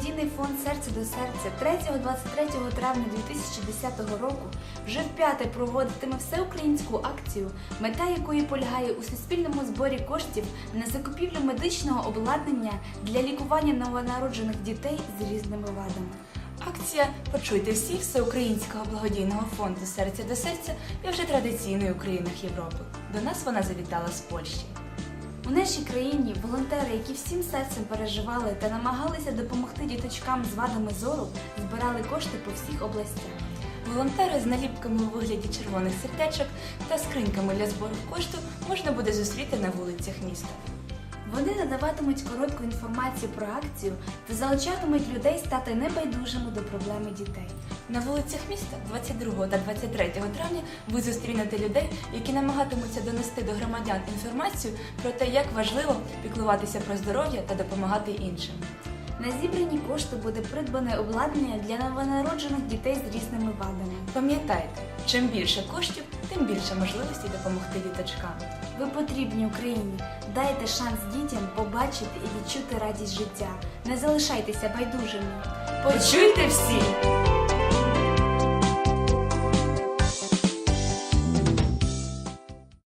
Благодійний фонд Серце до серця 3-23 травня 2010 року вже вп'яте проводитиме всеукраїнську акцію, мета якої полягає у суспільному зборі коштів на закупівлю медичного обладнання для лікування новонароджених дітей з різними вадами. Акція Почуйте всі всеукраїнського благодійного фонду Серця до серця є вже традиційною у країнах Європи. До нас вона завітала з Польщі. У нашій країні волонтери, які всім серцем переживали та намагалися допомогти діточкам з вадами зору, збирали кошти по всіх областях. Волонтери з наліпками у вигляді червоних сердечок та скриньками для збору кошту можна буде зустріти на вулицях міста. Вони надаватимуть коротку інформацію про акцію та залучатимуть людей стати небайдужими до проблеми дітей. На вулицях міста 22 та 23 травня ви зустрінете людей, які намагатимуться донести до громадян інформацію про те, як важливо піклуватися про здоров'я та допомагати іншим. На зібрані кошти буде придбане обладнання для новонароджених дітей з різними вадами. Пам'ятайте, чим більше коштів, тим більше можливостей допомогти діточкам. Ви потрібні Україні. Дайте шанс дітям побачити і відчути радість життя. Не залишайтеся байдужими. Почуйте всі!